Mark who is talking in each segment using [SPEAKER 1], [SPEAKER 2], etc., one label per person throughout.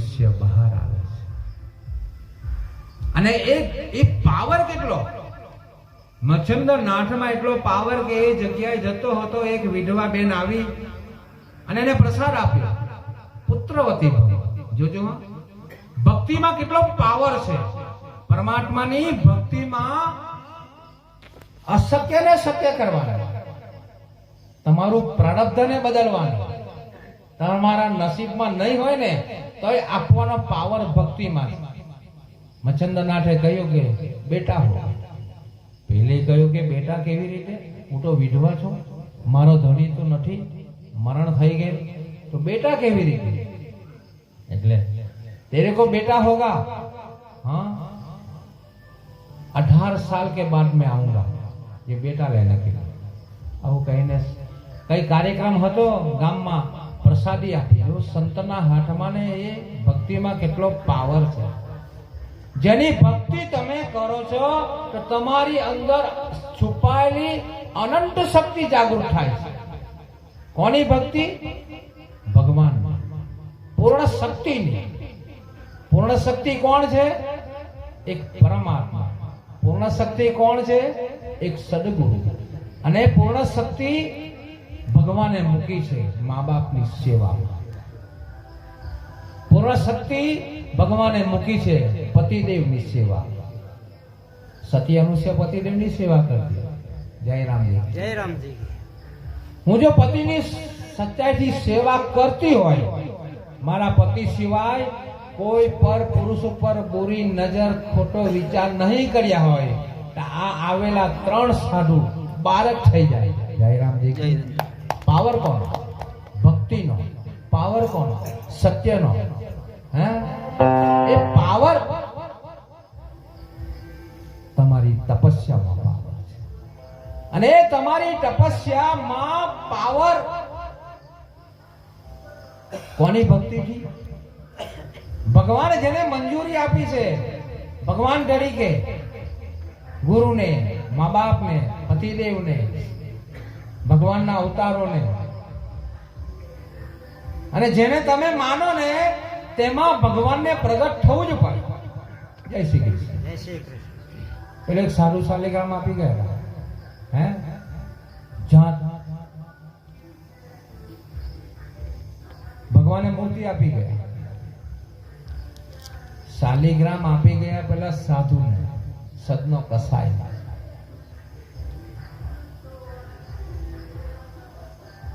[SPEAKER 1] શિષ્ય બહાર આવે છે. અને એ એ પાવર કેટલો? મચ્છંદર નાથમાં એટલો પાવર કે એ જગ્યાએ જતો હતો, એક વિધવા બેન આવી અને એને પ્રસાદ આપ્યો. પુત્રવતી જોજો ભક્તિમાં કેટલો પાવર છે. પરમાત્માની ભક્તિમાં અશક્યને શક્ય કરવાના. તમારું પ્રારબ્ધને બદલવાનું. તમારા નસીબમાં નહીં હોય ને તો એ આપવાનો પાવર ભક્તિમાં મચ્છંદરનાથે કહ્યું કે બેટા હો પેલે કહ્યું કે બેટા કેવી રીતે હું તો વિધવા છું મારો ધણી તો નથી મરણ થઈ ગયું તો બેટા કેવી રીતે એટલે तेरे को बेटा होगा हाँ अठारह साल के बाद मैं आऊंगा ये बेटा लेने के लिए આવું કહીને કઈ કાર્યક્રમ હતો ગામમાં પ્રસાદી આપી. જો સંતના હાથમાં ને એ ભક્તિમાં કેટલો પાવર છે. જેની ભક્તિ તમે કરો છો, તો તમારી અંદર છુપાયેલી અનંત શક્તિ જાગૃત થાય છે. કોની ભક્તિ? ભગવાન પૂર્ણ શક્તિની. પૂર્ણ શક્તિ કોણ છે? એક પરમાત્મા. પૂર્ણ શક્તિ કોણ છે? એક સદગુરુ. અને પૂર્ણ શક્તિ ભગવાને મૂકી છે મા બાપની સેવા. પૂર્ણ શક્તિ ભગવાને મૂકી છે પતિદેવની સેવા. સતી અનુષ્ય પતિદેવની સેવા કરતી જય રામજી.
[SPEAKER 2] જય રામજી.
[SPEAKER 1] હું જો પતિની સચ્ચાઈથી સેવા કરતી હોય મારા પતિ સિવાય કોઈ પર પુરુષ ઉપર બુરી નજર ખોટો વિચાર નહીં કર્યા હોય તો આ આવેલા ત્રણ સાધુ બારક થઈ જાય. જય રામજી. પાવર કોનો ભક્તિનો. પાવર કોનો સત્યનો. હે? એ પાવર તમારી તપસ્યામાં પાવર છે. અને તમારી તપસ્યામાં પાવર કોની ભક્તિથી? ભગવાન જેને મંજૂરી આપી છે, ભગવાન તરીકે ગુરુને, મા બાપને, પતિદેવને ભગવાનના અવતારોને. અને જેને તમે માનો ને તેમાં ભગવાનને પ્રગટ થવું જ પડે. જય શ્રી કૃષ્ણ.
[SPEAKER 2] જય શ્રી કૃષ્ણ.
[SPEAKER 1] પેલો એક સારું શાલિગ્રામ આપી ગયા હે? જાત. ભગવાને મૂર્તિ આપી ગયા શાલિગ્રામ આપી ગયા પેલા સાધુને સદનો કસાય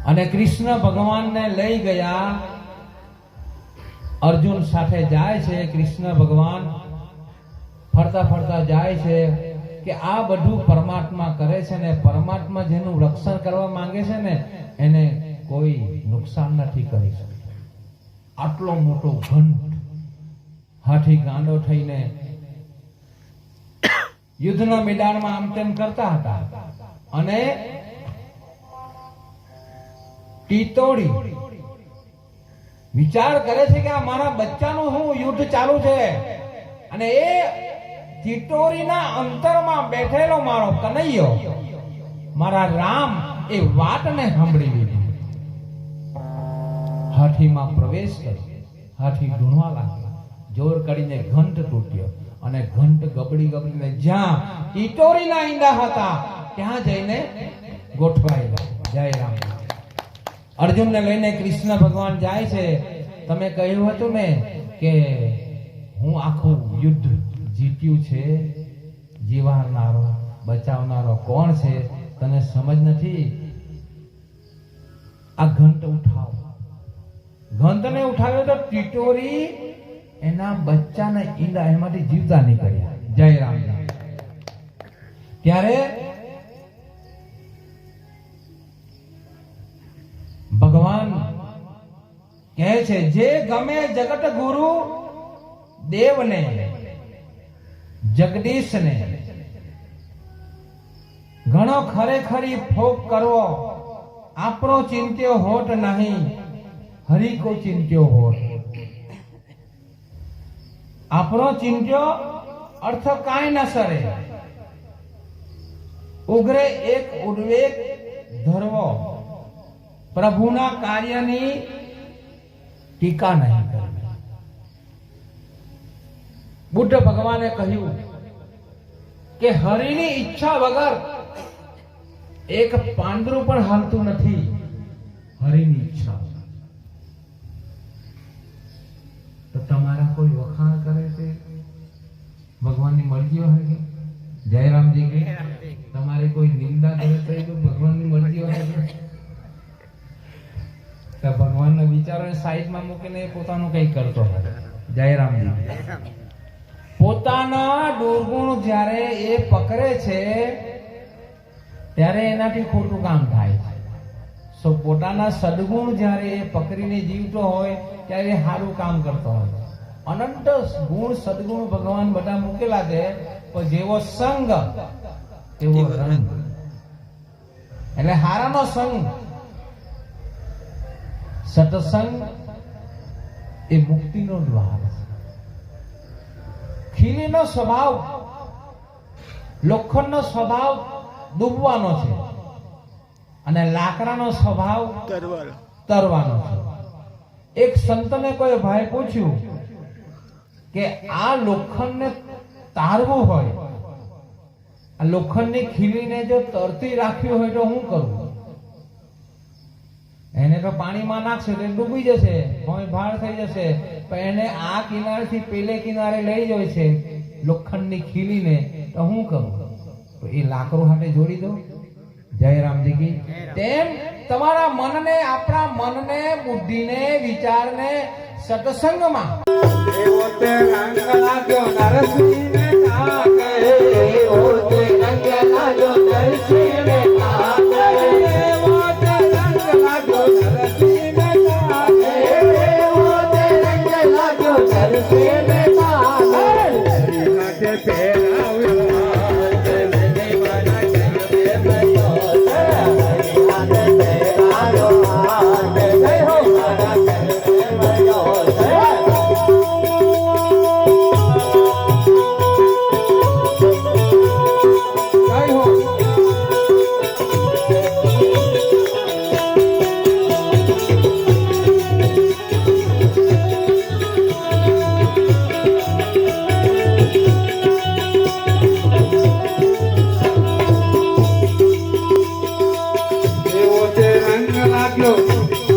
[SPEAKER 1] અને કૃષ્ણ ભગવાનને લઈ ગયા. અર્જુન સાથે જાય છે, કૃષ્ણ ભગવાન ફરતા ફરતા જાય છે કે આ બધું પરમાત્મા કરે છે ને પરમાત્મા જેનું રક્ષણ કરવા માંગે છે ને, એને કોઈ નુકસાન નથી કરી શકતું આટલો મોટો ઘંટ હાથી ગાંડો થઈને યુદ્ધના મેદાનમાં આમ તેમ કરતા હતા. અને ટીતોડી. વિચાર કરે છે કે આ મારા બચ્ચાનું શું યુદ્ધ ચાલુ છે? અને એ ટીટોરીના અંતરમાં બેઠેલો મારો કનૈયો, મારા રામ એ વાતને સાંભળી લીધી. હાથીમાં પ્રવેશ કર્યો. હાથી ઢૂંઢવા લાગ્યો. જોર કરીને ઘંટ તૂટ્યો અને ઘંટ ગબડી ગબડીને જ્યાં ટીટોરીના ઈંડા હતા, ત્યાં જઈને ગોઠવાયેલા. જય રામ. અર્જુનને લઈને કૃષ્ણ ભગવાન જાય છે. તમે કહ્યું હતું ને કે હું આખું યુદ્ધ જીત્યું છે. જીવાનારો બચાવનારો કોણ છે તને સમજ નથી? આ ઘંટ ઉઠાવ. ઘંટને ઉઠાવ્યો તો ટીટોરી એના બચ્ચાના ઈંડા એમાંથી જીવતા નીકળ્યા. જય રામ. ત્યારે છે, જે ગમે જગત ગુરુ દેવને, જગદીશને, ઘણો ખરેખરી ફોક કરવો, આપણો ચિંત્યો હોટ નહીં હરી કો ચિંત્યો હોટ આપણો ચિંત્યો અર્થ કાંઈ ન સરે. ઉગ્રે એક ઉદ્વેગ ધરવો. પ્રભુના કાર્યની ટીકા નહીં કરવી બુદ્ધ ભગવાને કહ્યું કે હરિની ઈચ્છા વગર એક પાંદરું પણ હાલતું નથી. હરિની ઈચ્છા તો તમારા કોઈ વખાણ કરે છે? ભગવાનની મરજી હોય કે? જયરામજી કે તમારી કોઈ નિંદા કરે તો ભગવાનની મરજી હોય કે ભગવાનના વિચારોને સાઈડમાં મૂકીને પોતાનું કંઈ કરતો હતો જયરામજી. પોતાના દુર્ગુણ જ્યારે એ પકડે છે ત્યારે એનાથી ખોટું કામ થાય છે. સો પોતાના સદગુણ જ્યારે એ પકડીને જીવતો હોય ત્યારે એ સારું કામ કરતો હોય અનંત ગુણ સદગુણ ભગવાન બધા મૂકેલા છે પણ જેવો સંગ એવો રંગ. એટલે હારાનો સંગ. સત્સંગ એ મુક્તિનો દ્વાર ખીલીનો સ્વભાવ લોખંડનો સ્વભાવ ડૂબવાનો છે અને લાકડાનો સ્વભાવ તરવાનો છે. એક સંતને કોઈ ભાઈ પૂછ્યું કે આ લોખંડને તારવું હોય આ લોખંડની ખીલીને જો તરતી રાખ્યું હોય તો હું કરવું એને તો પાણીમાં નાખશે તો ડૂબી જશે, ભોંય ભાળ થઈ જશે. પણ એને આ કિનારેથી પેલે કિનારે લઈ જાય છે લોખંડની ખીલીને, તો હું કરું? તો એ લાકડું હાથે જોડી દઉં. જયરામજી કી. તેમ તમારા મનને, આપણા મનને, બુદ્ધિને, વિચારને સત્સંગમાં
[SPEAKER 2] লাগল।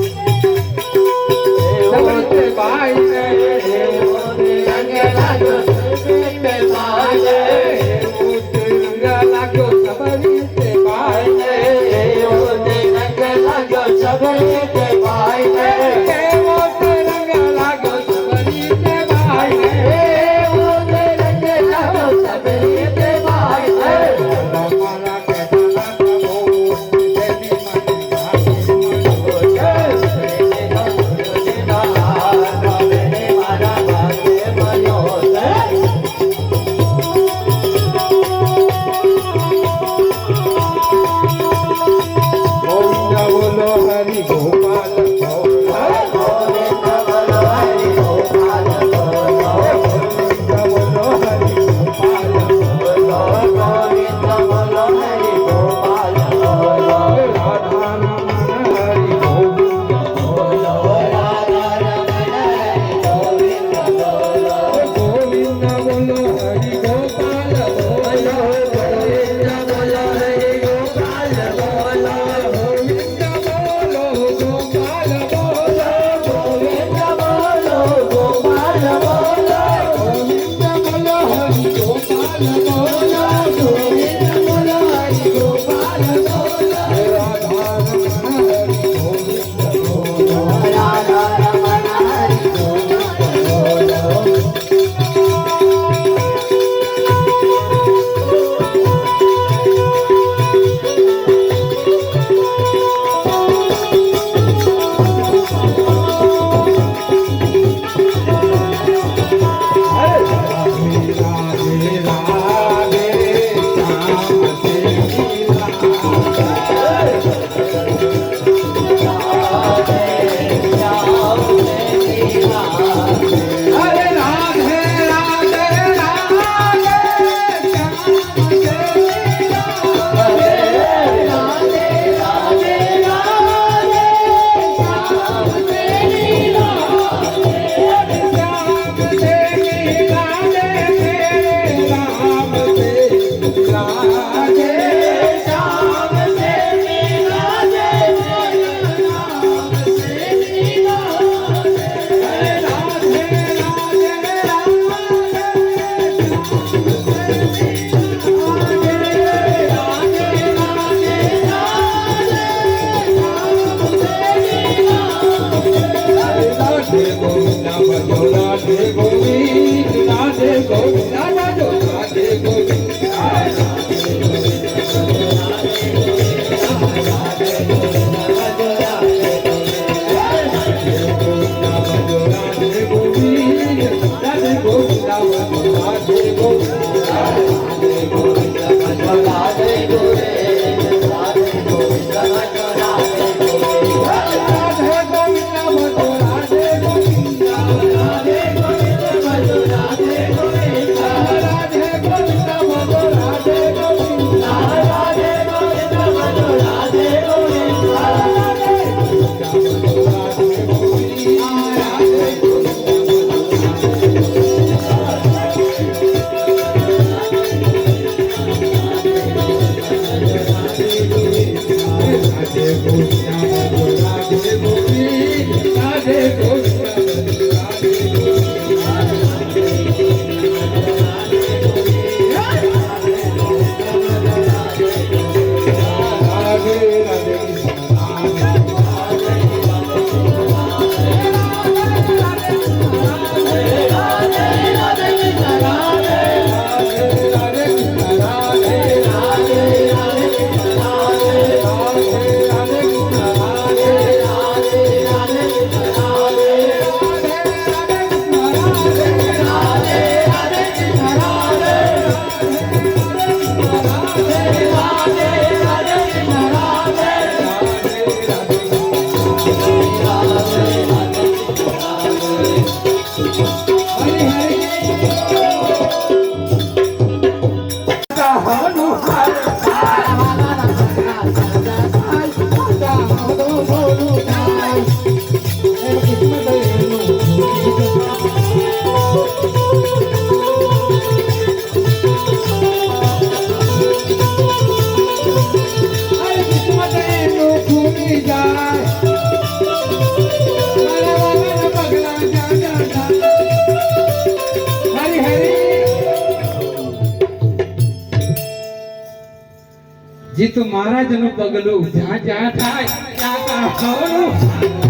[SPEAKER 2] જીતુ મહારાજનું પગલું જ્યાં જ્યાં થાય ત્યાં ત્યાં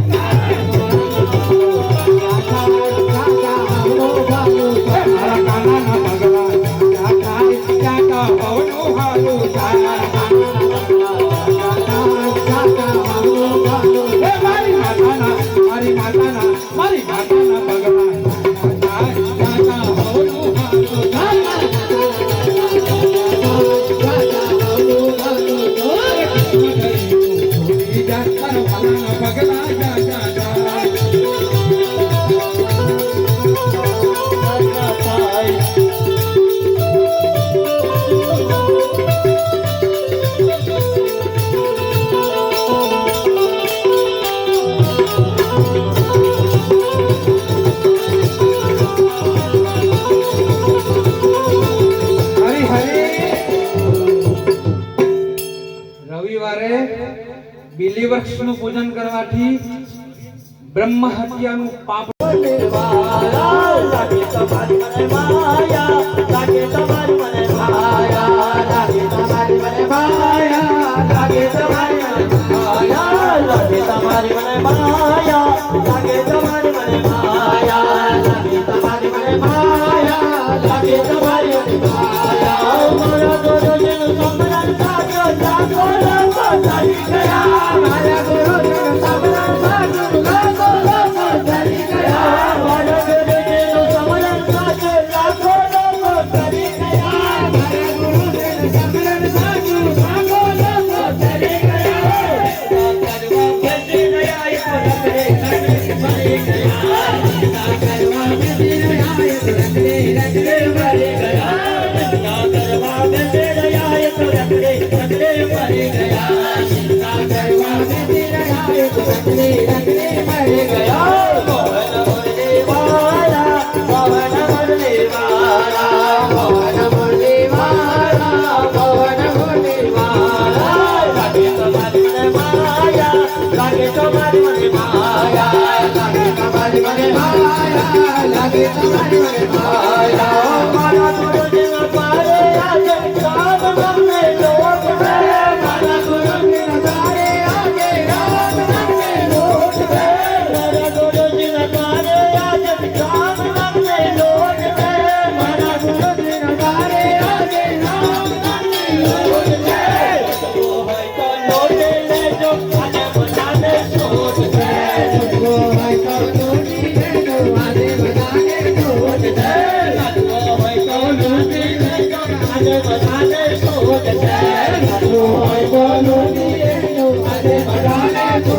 [SPEAKER 2] વૃક્ષનું પૂજન કરવાથી બ્રહ્મ હત્યાનું પાપ रंगले रंगले मर गया पवन मुरली वाला पवन मुरली वाला पवन मुरली वाला पवन मुरली वाला लागे तो मन माया लागे तो मन माया लागे तो मन माया लागे तो मन माया माया तो देव पारे आज काम मन लोक है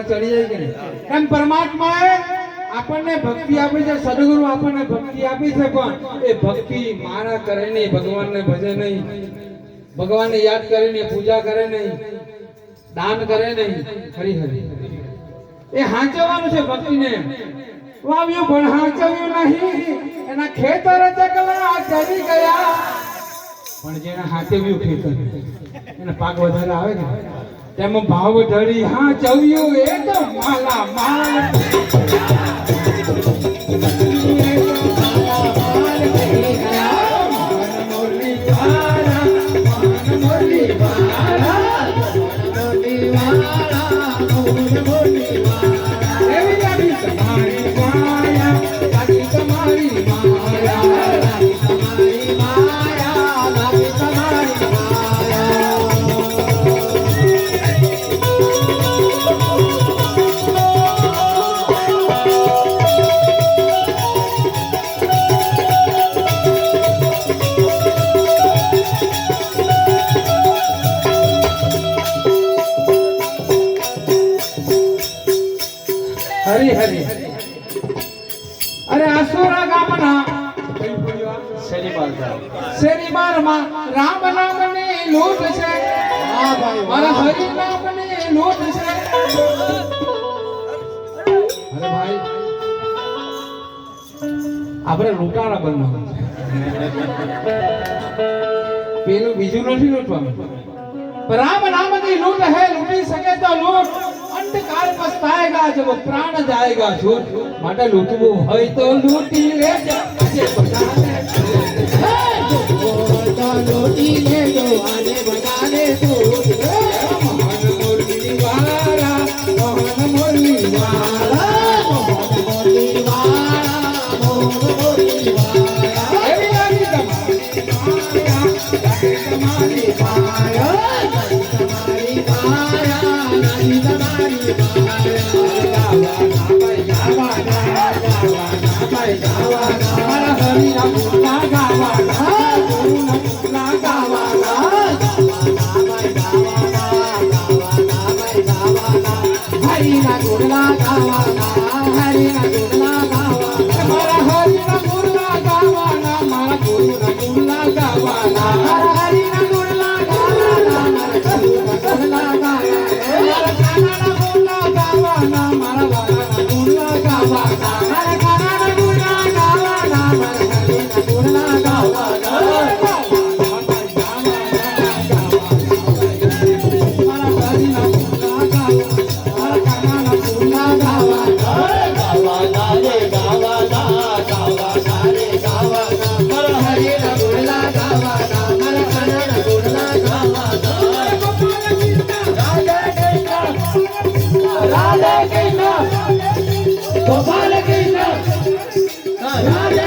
[SPEAKER 2] સેવા ચડી જાય કે નહીં? એમ પરમાત્માએ આપણને ભક્તિ આપી છે, સદગુરુ આપણને ભક્તિ આપી છે પણ એ ભક્તિ મારા કરે નહીં, ભગવાનને ભજે નહીં, ભગવાનને યાદ કરે નહીં, પૂજા કરે નહીં, દાન કરે નહીં. હરી હરી. એ હાંચવાનું છે ભક્તિને વાવ્યું પણ હાંચવ્યું નહીં. એના ખેતર ચકલા ચડી ગયા. પણ જેને હાંચવ્યું ખેતર, એને પાક વધારે આવે ને તેમ ભાવ ધરી હા ચવ્યું એ તો માલા. આપણે રોકાણા બનવાનું પેલું બીજું નથી લૂંટવાનું. રામ નામ દી લૂંટ હે, લૂંટી શકે તો લૂંટ. અંતકાળ પસ્તાયેગા જબ પ્રાણ જાયેગા છૂટ. માટે લૂંટવું હોય તો લૂંટી લે જે બધાને લૂંટી
[SPEAKER 1] લે. Hare Papa, let me know.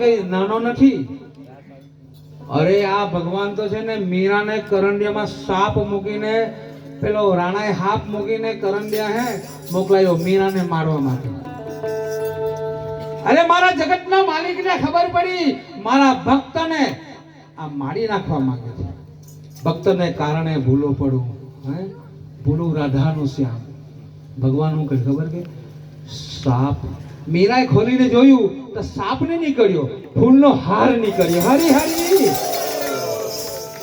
[SPEAKER 1] કઈ નાનો નથી. અરે, આ ભગવાન તો છે ને મીરાને કરંડિયામાં સાપ મૂકીને, પેલો રાણાએ હાપ મૂકીને કરંડિયા હે, મોકલાયો મીરાને મારવા માટે. અરે, મારા જગતના માલિકને ખબર પડી. મારા ભક્તને. આ મારી નાખવા માંગે છે. ભક્તને કારણે ભૂલો પડું, હે? ભૂલું રાધાનું શ્યામ. ભગવાન હું કઈ ખબર કે? સાપ. મીરાએ ખોલીને જોયું. તો સાપ ને નીકળ્યો, ફૂલનો હાર નીકળ્યો. હરી હરી!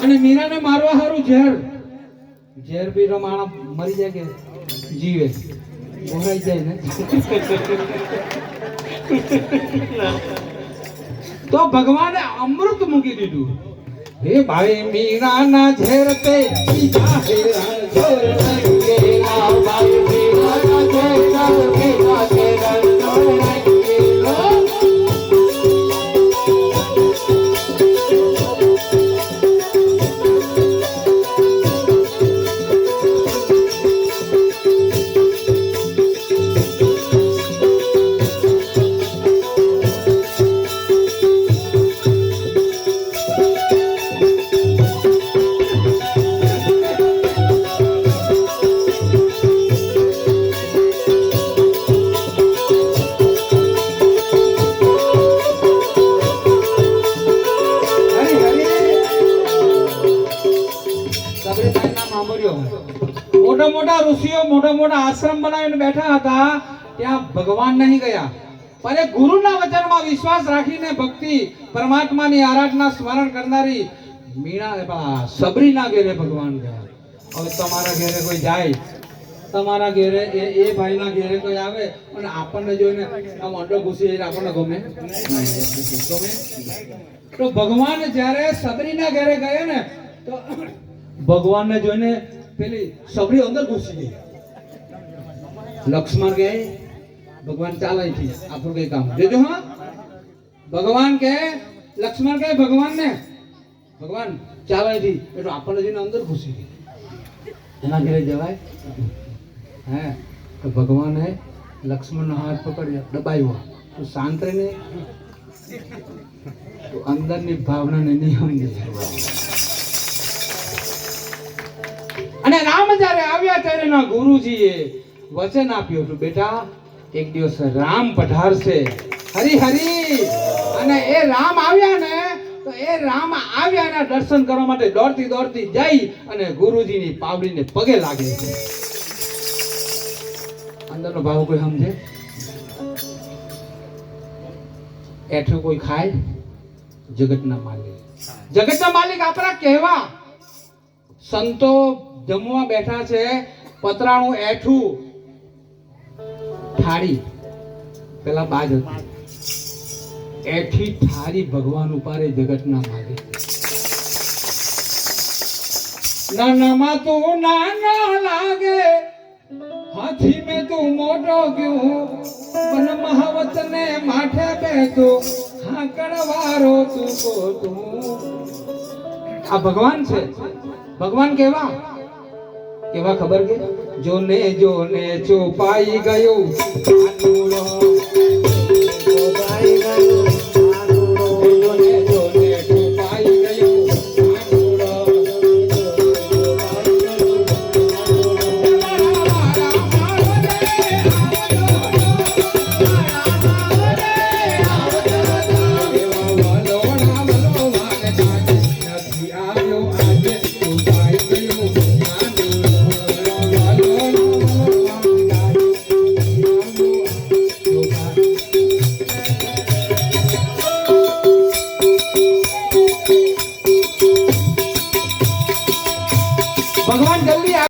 [SPEAKER 1] અને મીરાને મારવા હારું ઝેર. ઝેર પીરો માણસ મરી જાય કે જીવે? ભરાઈ જાય ને? તો ભગવાને અમૃત મૂકી દીધું. હે ભાઈ, મીરાના ઝેર તે બીજા હેરાન જોર ભગવાન નહીં ગયા. પણ ગુરુના વચનમાં વિશ્વાસ રાખીને ભક્તિ પરમાત્માની આરાધના સ્મરણ કરનારી મીણા સબરીના ઘેરે ભગવાન ગયા. હવે તમારા ઘેરે કોઈ જાય? તમારા ઘેરે એ એ ભાઈના ઘેરે કોઈ આવે? અને આપણને જોઈને આમ અંડો ઘૂસી જાય, આપણને ગમે? ગમે? તો ભગવાન જ્યારે સબરીના ઘેરે ગયા ને, તો ભગવાનને જોઈને પેલી સબરી અંદર ઘૂસી ગઈ. લક્ષ્મણ કહે ભગવાન ચાલે છે આપણું કઈ કામ જોજો હા. ભગવાન કે, લક્ષ્મણ કહે ભગવાનને ભગવાન ચાલે છે. એટલે આપણને જઈને અંદર ઘૂસી ગઈ. એના ઘરે જવાય. હે? તો ભગવાને લક્ષ્મણનો હાથ પકડ્યો, દબાવ્યો. તો શાંત રહીને, તો અંદરની ભાવનાને સમજે અને રામ જ્યારે આવ્યા ત્યારે એના ગુરુજીએ વચન આપ્યું હતું, બેટા એક દિવસ રામ પધારશે. હરી હરી. અને એ રામ આવ્યા ને, તો એ રામ આવ્યા ના દર્શન કરવા માટે દોડતી દોડતી જઈ અને ગુરુજીની પાવડીને પગે લાગે. છે અંદરનો ભાવ કોઈ સમજે? એઠું કોઈ ખાય? જગતના માલિક. જગતના માલિક આપણા કહેવા સંતો જમવા બેઠા છે, પતરાણું એઠું. થાળી પેલા બાજ હતી. એઠી થાળી ભગવાન ઉપારે જગતના માગે નાનામાં તું નાના લાગે. હાથી મેં તું મોટો ગયો. મહાવત મહાવતને માથે બેઠો. હાકડવારો તું તું આ ભગવાન છે. ભગવાન કેવા? કેવા ખબર કે? જોને જોને છુપાઈ ગયું. છુપાઈ ગયું.